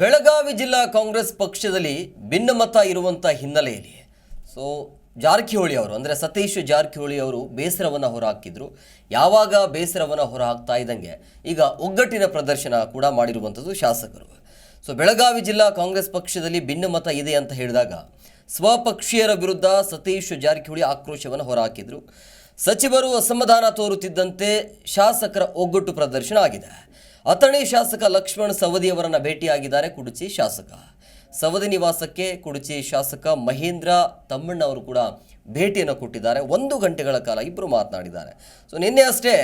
ಬೆಳಗಾವಿ ಜಿಲ್ಲಾ ಕಾಂಗ್ರೆಸ್ ಪಕ್ಷದಲ್ಲಿ ಭಿನ್ನಮತ ಇರುವಂಥ ಹಿನ್ನೆಲೆಯಲ್ಲಿ. ಸೊ ಜಾರಕಿಹೊಳಿ ಅವರು, ಅಂದರೆ ಸತೀಶ್ ಜಾರಕಿಹೊಳಿ ಅವರು ಬೇಸರವನ್ನು ಹೊರಹಾಕಿದ್ರು. ಯಾವಾಗ ಬೇಸರವನ್ನು ಹೊರಹಾಕ್ತಾ ಇದ್ದಂಗೆ ಈಗ ಒಗ್ಗಟ್ಟಿನ ಪ್ರದರ್ಶನ ಕೂಡ ಮಾಡಿರುವಂಥದ್ದು ಶಾಸಕರು. ಸೊ ಬೆಳಗಾವಿ ಜಿಲ್ಲಾ ಕಾಂಗ್ರೆಸ್ ಪಕ್ಷದಲ್ಲಿ ಭಿನ್ನಮತ ಇದೆ ಅಂತ ಹೇಳಿದಾಗ ಸ್ವಪಕ್ಷೀಯರ ವಿರುದ್ಧ ಸತೀಶ್ ಜಾರಕಿಹೊಳಿ ಆಕ್ರೋಶವನ್ನು ಹೊರಹಾಕಿದ್ರು. ಸಚಿವರು ಅಸಮಾಧಾನ ತೋರುತ್ತಿದ್ದಂತೆ ಶಾಸಕರ ಒಗ್ಗಟ್ಟು ಪ್ರದರ್ಶನ ಆಗಿದೆ. ಅಥಣಿ ಶಾಸಕ ಲಕ್ಷ್ಮಣ್ ಸವದಿಯವರನ್ನ ಭೇಟಿಯಾಗಿದ್ದಾರೆ ಕುಡುಚಿ ಶಾಸಕ. ಸವದಿ ನಿವಾಸಕ್ಕೆ ಕುಡುಚಿ ಶಾಸಕ ಮಹೇಂದ್ರ ತಮ್ಮಣ್ಣ ಅವರು ಕೂಡ ಭೇಟಿಯನ್ನು ಕೊಟ್ಟಿದ್ದಾರೆ. ಒಂದು ಗಂಟೆಗಳ ಕಾಲ ಇಬ್ಬರು ಮಾತನಾಡಿದ್ದಾರೆ. ಸೊ ನಿನ್ನೆ ಅಷ್ಟೇ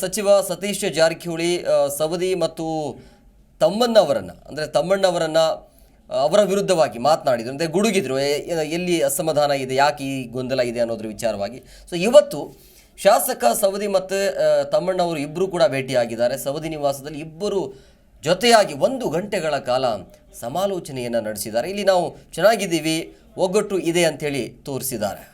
ಸಚಿವ ಸತೀಶ್ ಜಾರಕಿಹೊಳಿ ಸವದಿ ಮತ್ತು ತಮ್ಮಣ್ಣವರನ್ನು, ಅಂದರೆ ತಮ್ಮಣ್ಣವರನ್ನು ಅವರ ವಿರುದ್ಧವಾಗಿ ಮಾತನಾಡಿದರು. ಅಂದರೆ ಗುಡುಗಿದ್ರು. ಎಲ್ಲಿ ಅಸಮಾಧಾನ ಇದೆ, ಯಾಕೆ ಈ ಗೊಂದಲ ಇದೆ ಅನ್ನೋದ್ರ ವಿಚಾರವಾಗಿ. ಸೊ ಇವತ್ತು ಶಾಸಕ ಸವದಿ ಮತ್ತು ತಮ್ಮಣ್ಣವರು ಇಬ್ಬರು ಕೂಡ ಭೇಟಿಯಾಗಿದ್ದಾರೆ. ಸವದಿ ನಿವಾಸದಲ್ಲಿ ಇಬ್ಬರು ಜೊತೆಯಾಗಿ ಒಂದು ಗಂಟೆಗಳ ಕಾಲ ಸಮಾಲೋಚನೆಯನ್ನು ನಡೆಸಿದ್ದಾರೆ. ಇಲ್ಲಿ ನಾವು ಚೆನ್ನಾಗಿದ್ದೀವಿ, ಒಗ್ಗಟ್ಟು ಇದೆ ಅಂಥೇಳಿ ತೋರಿಸಿದ್ದಾರೆ.